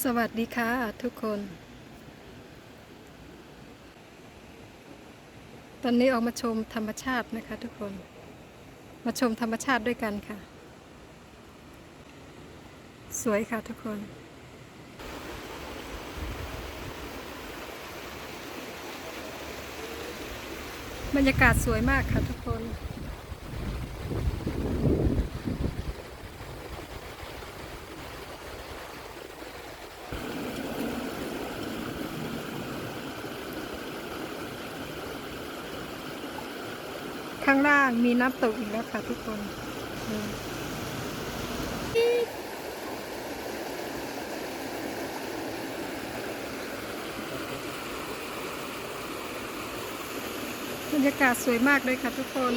สวัสดีค่ะทุกคน ตอนนี้ออกมาชมธรรมชาตินะคะทุกคน มาชมธรรมชาติด้วยกันค่ะ สวยค่ะทุกคนบรรยากาศสวยมากค่ะทุกคน ข้างล่างมีน้ำตกอีกแล้วค่ะทุกคนอืมบรรยากาศสวยมากเลยค่ะทุกคน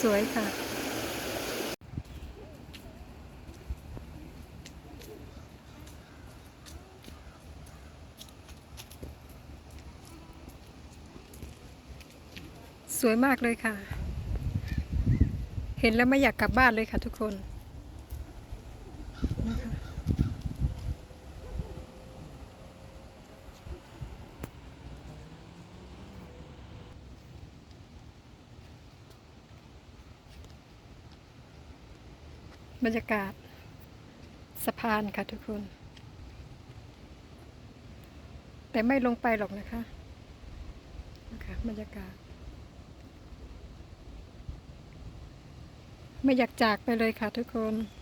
สวยค่ะ สวยมากเลยค่ะ เห็นแล้วไม่อยากกลับบ้านเลยค่ะทุกคนบรรยากาศสะพานค่ะทุกคน แต่ไม่ลงไปหรอกนะคะนะคะบรรยากาศ ไม่อยากจากไปเลยค่ะทุกคน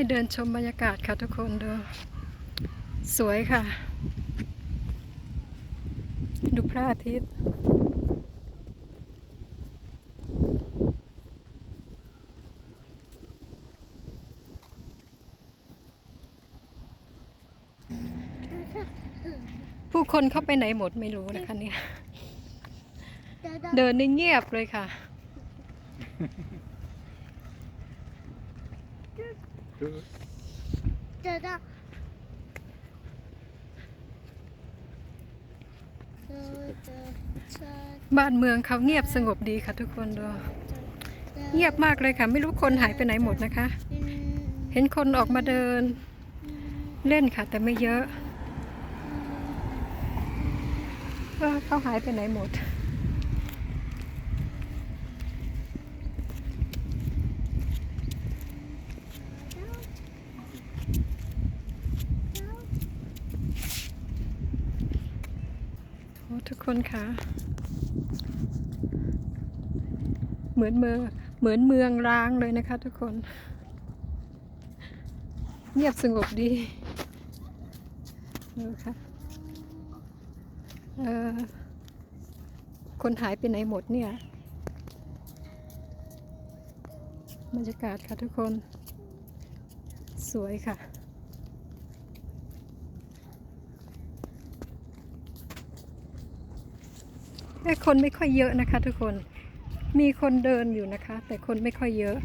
อ้ายเดินชมบรรยากาศค่ะทุกคนดูสวยค่ะ ดูพระอาทิตย์ผู้คนเข้าไปไหนหมดไม่รู้นะคะเนี่ย เดินนี่เงียบเลยค่ะ จะได้บ้านเมืองเขาเงียบสงบดีค่ะทุกคนดูเงียบมากเลยค่ะ ไม่รู้คนหายไปไหนหมดนะคะ เห็นคนออกมาเดิน เล่นค่ะ แต่ไม่เยอะเขาหายไปไหนหมด ทุกคนค่ะเหมือนเมืองเหมือนเมืองร้างเลยนะคะ ทุกคน เงียบสงบดีดูค่ะเออคนหายไปไหนหมดเนี่ยบรรยากาศค่ะทุกคน สวยค่ะ แต่คนไม่ค่อยเยอะนะคะ ทุกคน มีคนเดินอยู่นะคะ แต่คนไม่ค่อยเยอะ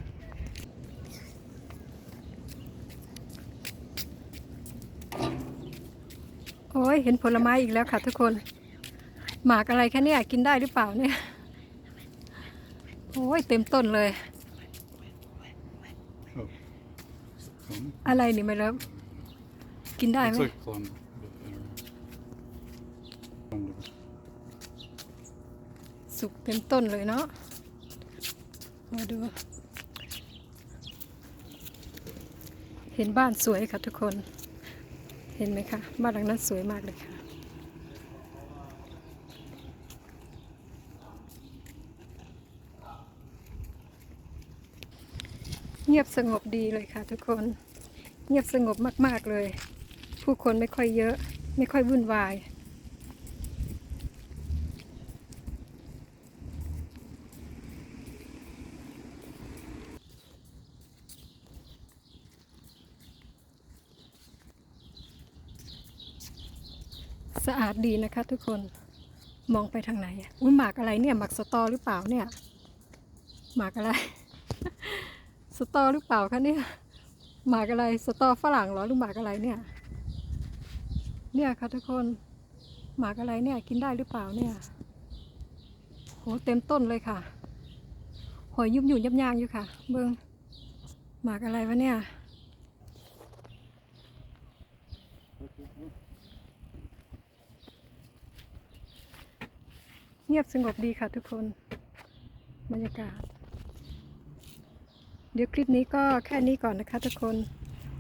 โอ้ยเห็นผลไม้อีกแล้วค่ะ ทุกคน หมากอะไรแคะเนี่ยกินได้หรือเปล่าเนี่ย โอ้ยเต็มต้นเลย อะไรนี่ไม่รู้กินได้ไหม สุกเต็มต้นเลยเนาะ มาดู เห็นบ้านสวยค่ะทุกคน เห็นไหมคะ บ้านหลังนั้นสวยมากเลยค่ะ เงียบสงบดีเลยค่ะทุกคน เงียบสงบมาก ๆ เลย ผู้คนไม่ค่อยเยอะ ไม่ค่อยวุ่นวาย สะอาดดีนะคะ ทุกคนมองไปทางไหนอุ้ยหมากอะไรเนี่ยหมากสตอหรือเปล่าเนี่ยหมากอะไร สตอหรือเปล่าคะเนี่ยหมากอะไรสตอฝรั่งหรอหรือหมากอะไรเนี่ย เนี่ยค่ะทุกคนหมากอะไรเนี่ยกินได้หรือเปล่าเนี่ยโหเต็มต้นเลยค่ะหอยยุบหยุ่นยับยางอยู่ค่ะ เบิ้งหมากอะไรวะเนี่ย งียบสงบดีค่ะทุกคนบรรยากาศ เดี๋ยวคลิปนี้ก็แค่นี้ก่อนนะคะทุกคน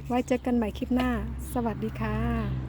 ไว้เจอกันใหม่คลิปหน้า สวัสดีค่ะ